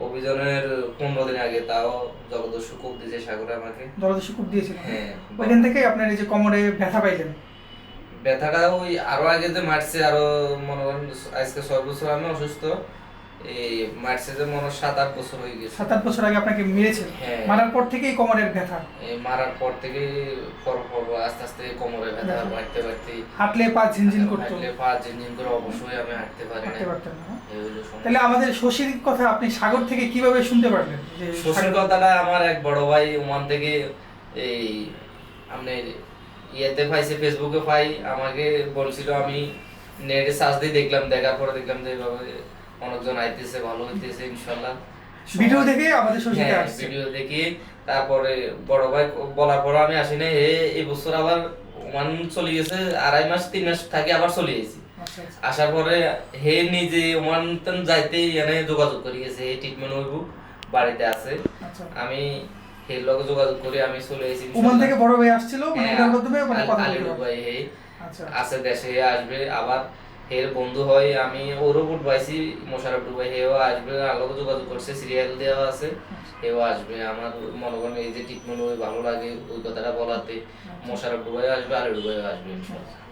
অভিযানের পনেরো দিন আগে তাও জলদস্যু কূপ দিয়েছে সাগরে আমাকে। জলদস্যু কূপ দিয়েছিলেন হ্যাঁ। ওইখান থেকে আপনার এই যে কোমরে ব্যথা পাইলেন? ব্যথাটা ওই আরও আগে যে মারছে আরও মনে করেন আজকে ছয় বছর আমি অসুস্থ এই মারছে যে মনে সাত আট বছর হয়ে গেছে। সাত আট বছর আগে আপনাকে মেরেছেন হ্যাঁ। মারার পর থেকেই কোমরের ব্যথা? এই মারার পর থেকে পর পর আস্তে আস্তে বাড়তে হাঁটলে পা ঝিনঝিন করতো। হাঁটলে পা ঝিনঝিন করে অবশ্যই আমি হাঁটতে পারি হাঁটতে পারতেন না সমস্যা। তাহলে আমাদের শশীর কথা আপনি সাগর থেকে কীভাবে শুনতে পারলেন? সাগর- কথাটা আমার এক বড় ভাই ওমান থেকে এই আপনার ইয়েতে পাইছে ফেসবুকে পাই আমাকে বলছিল আমি নেটে সার্চ দিয়ে দেখলাম দেখার পরে দেখলাম যে এভাবে অনেকজন আইতেছে ভালো হইতেছে ইনশাল্লাহ। ভিডিও দেখে আমাদের হ্যাঁ, ভিডিও দেখি তারপরে বড় ভাই বলার পর আমি আসি না হে এই বছর আবার ওমান চলে গেছে আড়াই মাস তিন মাস থাকি আবার চলে গেছি। আচ্ছা আচ্ছা। আসার পরে হে নিজে ওমান যাইতে এনে যোগাযোগ করে গেছে হে ট্রিটমেন্ট হইব বাড়িতে আছে। আচ্ছা। আমি হের লগে যোগাযোগ করে আমি চলে এসেছি ওমান থেকে বড় ভাই আসছিল? মানে হ্যাঁ, এটার মাধ্যমে মানে কথা বলতে দুবাই হে আচ্ছা। আছে দেশে আসবে আবার হের বন্ধু হয় আমি ওরও বুট পাইছি মোশারফ ডুবাই হেও আসবে আলোকে যোগাযোগ করছে সিরিয়াল দেওয়া আছে হেও আসবে। আমার মনে করেন এই যে ট্রিটমেন্ট ওই ভালো লাগে ওই কথাটা বলাতে। মোশারফ ডুবাইও আসবে আলী দুবাই আসবে ইনশাল্লাহ